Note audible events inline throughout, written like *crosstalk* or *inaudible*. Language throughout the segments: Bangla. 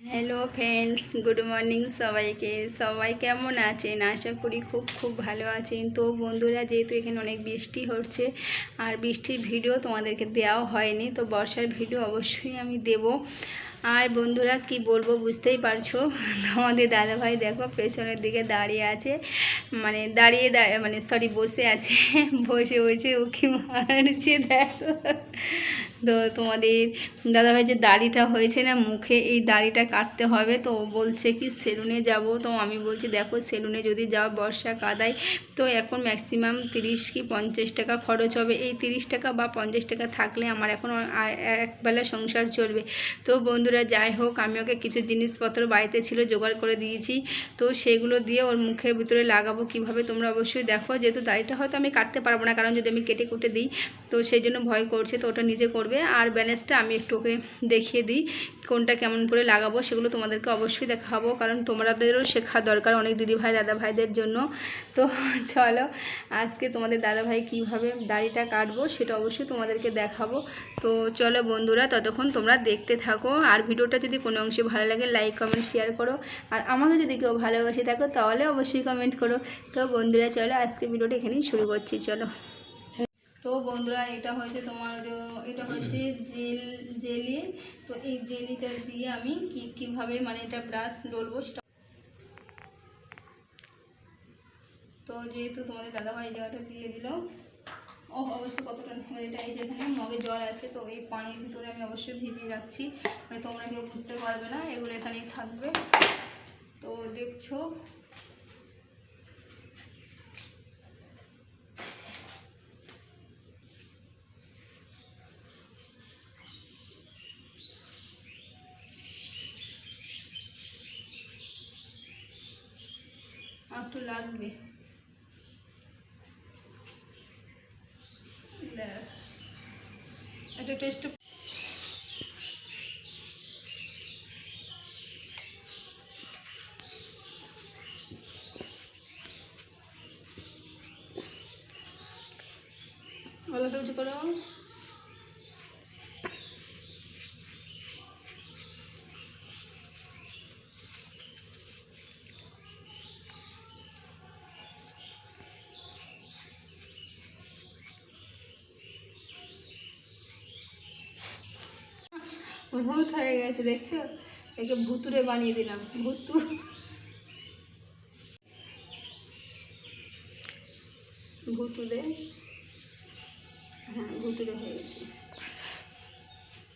হ্যালো ফ্রেন্ডস গুড মর্নিং সবাইকে। সবাই কেমন আছেন? আশা করি খুব খুব ভালো আছেন। তো বন্ধুরা, যেহেতু এখানে অনেক বৃষ্টি হচ্ছে, আর বৃষ্টির ভিডিও তোমাদেরকে দেওয়াও হয়নি, তো বর্ষার ভিডিও অবশ্যই আমি দেব। আর বন্ধুরা কি বলব বুঝতেই পারছ? আমাদের দাদাভাই দেখো পেছনের দিকে দাঁড়িয়ে আছে। মানে দাঁড়িয়ে মানে সরি বসে আছে। বসে বসে উকি মারছে দেখো। তো তোমাদের দাদাভাই যে দাড়িটা হয়েছে না মুখে, এই দাড়িটা কাটতে হবে। তো বলছে কি, সেলুনে যাব। তো আমি বলছি, দেখো সেলুনে যদি যাও, বর্ষা কাদায়, তো এখন ম্যাক্সিমাম তিরিশ কি পঞ্চাশ টাকা খরচ হবে। এই তিরিশ টাকা বা পঞ্চাশ টাকা থাকলে আমার এখন একবেলা সংসার চলবে। তো বন্ধুরা, যাই হোক, আমি ওকে কিছু জিনিসপত্র বাড়িতে ছিল জোগাড় করে দিয়েছি। তো সেগুলো দিয়ে ওর মুখের ভিতরে লাগাবো কীভাবে তোমরা অবশ্যই দেখো। যেহেতু দাড়িটা হয়তো আমি কাটতে পারব না, কারণ যদি আমি কেটে কুটে দিই, তো সেই জন্য ভয় করছে, তো ওটা নিজে করবে। আর ব্যালেন্সটা আমি একটু ওকে দেখিয়ে দিই। কোনটা কেমন করে লাগাবো সেগুলো তোমাদেরকে অবশ্যই দেখাবো, কারণ তোমাদেরও শেখা দরকার অনেক দিদি ভাই দাদা ভাইদের জন্য। তো *laughs* চলো, আজকে তোমাদের দাদা ভাই কীভাবে দাড়িটা কাটবো সেটা অবশ্যই তোমাদেরকে দেখাবো। তো চলো বন্ধুরা, ততক্ষণ তোমরা দেখতে থাকো। আর ভিডিওটা যদি কোনো অংশে ভালো লাগে লাইক কমেন্ট শেয়ার করো। আর আমাকে যদি কেউ ভালোবাসে থাকো, তাহলে অবশ্যই কমেন্ট করো। তো বন্ধুরা, চলো আজকে ভিডিওটা এখানেই শুরু করছি, চলো। তো বন্ধুরা, এটা হয়েছে তোমার এটা হচ্ছে জেল, জেলি। তো এই জেলিটা দিয়ে আমি কি, কীভাবে মানে এটা ব্রাশ ডলবো সেটা তো যেহেতু তোমাদের দাদাভাই জায়গাটা দিয়ে দিল ও অবশ্যই কতটা এটা এই যেখানে মগে জল আছে, তো এই পানির ভিতরে আমি অবশ্যই ভিজিয়ে রাখছি। মানে তোমরা কেউ বুঝতে পারবে না, এগুলো এখানেই থাকবে। তো দেখছ একটু লাগবে। একটা টেস্ট গলাটা উঁচু করো ভূত হয়ে গেছে, দেখছ? একে ভুতুরে বানিয়ে দিলাম, ভুতু। ভুতুরে হ্যাঁ ভুতুরে হয়ে গেছে।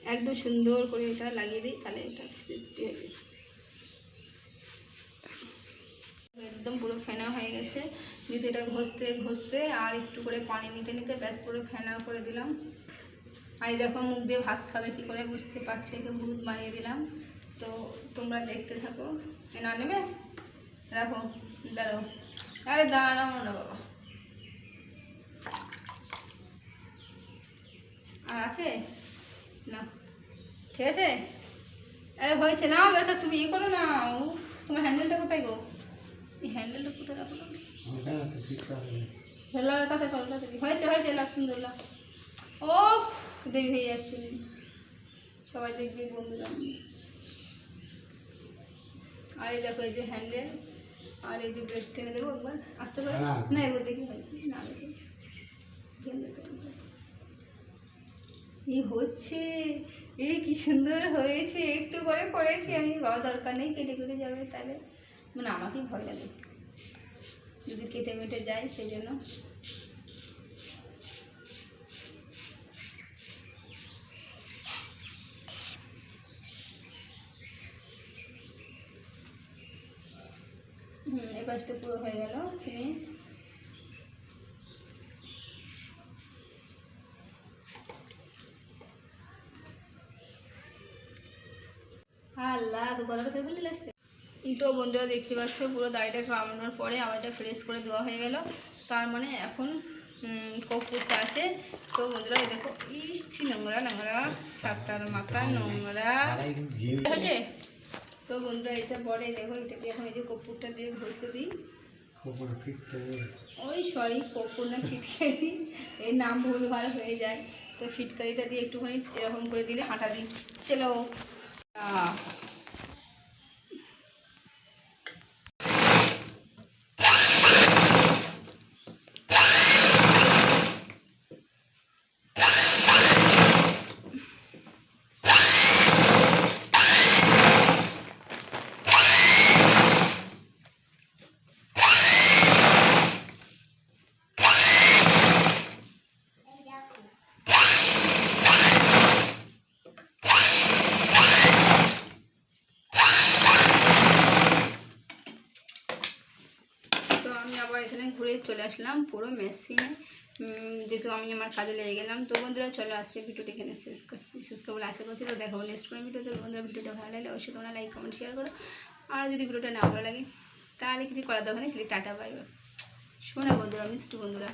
একদম সুন্দর করে এটা লাগিয়ে দিই, তাহলে এটা সেফটি হয়ে যাবে। একদম পুরো ফেনা হয়ে গেছে। যদি এটা ঘষতে ঘষতে আর একটু করে পানি নিতে নিতে ব্যাস পুরো ফেনা করে দিলাম। এই দেখো মুখ দিয়ে ভাত খাবে কী করে বুঝতে পারছ? একে ভূত বানিয়ে দিলাম। তো তোমরা দেখতে থাকো। এ না নেবে? রাখো। দাঁড়াও। আরে দাঁড়াও না বাবা। আর আছে? না। ঠিক আছে আরে হয়েছে। না বেটা তুমি ইয়ে করো না। উফ তোমার হ্যান্ডেলটা কোথায় গো? এই হ্যান্ডেলটা কোথায় রাখো? হেলা তাতে করো তাড়াতাড়ি। হয়েছে হয়েছে লাভ সুন্দর ও দেরি হয়ে যাচ্ছে। সবাই দেখবে বন্ধুরা। আর এই দেখো এই যে হ্যান্ডেল আর এই যে ব্রেক টেনে দেবো একবার। আসতে পারে হ্যাঁ। না এবার দেখি হয় না। কি হচ্ছে এই কি সুন্দর হয়েছে। একটু করে করেছি আমি। বাবা দরকার নেই কেটে কেটে যাবে তাহলে। মানে আমাকেই ভয় লাগে। যদি কেটে মেটে যায় সেই জন্য হুম এই পাশটা পুরো হয়ে গেল ফিনিশ আল্লাহ তো গলাটা ধরে ফেললি লাস্টে তো বন্ধুরা দেখতে পাচ্ছ পুরো দাড়িটা কামানোর পরে আমার এটা ফ্রেশ করে দেওয়া হয়ে গেল। তার মানে এখন কপুরটা আছে। তো বন্ধুরা দেখো ইস ছি নোংরা নোংরা সাতার মাথা নোংরা। হয়েছে? তো বন্ধুরা এটা পরে দেখো এটাকে এখন এই যে কপুরটা দিয়ে ঘষে দিই? ওই সরি কপুর না ফিটকারি এই নাম ভুলভাল হয়ে যায়। তো ফিটকারিটা দিয়ে একটুখানি এরকম করে দিলে হাঁটা দিই। চলো। চলে আসলাম পুরো মেশিনে যেহেতু আমি আমার কাজে লেগে গেলাম, তো বন্ধুরা চলো আজকে ভিডিওটি এখানে শেষ করছি। শেষ করব আশা করছি তো দেখাবো নেক্সট কোনো ভিডিওতে। বন্ধুরা, ভিডিওটা ভালো লাগলে অবশ্যই তোমরা লাইক কমেন্ট শেয়ার করো। আর যদি ভিডিওটা না ভালো লাগে, তাহলে কিছু করার দোকানে খালি টাটা পাইবে শোনা বন্ধুরা, মিষ্টি বন্ধুরা।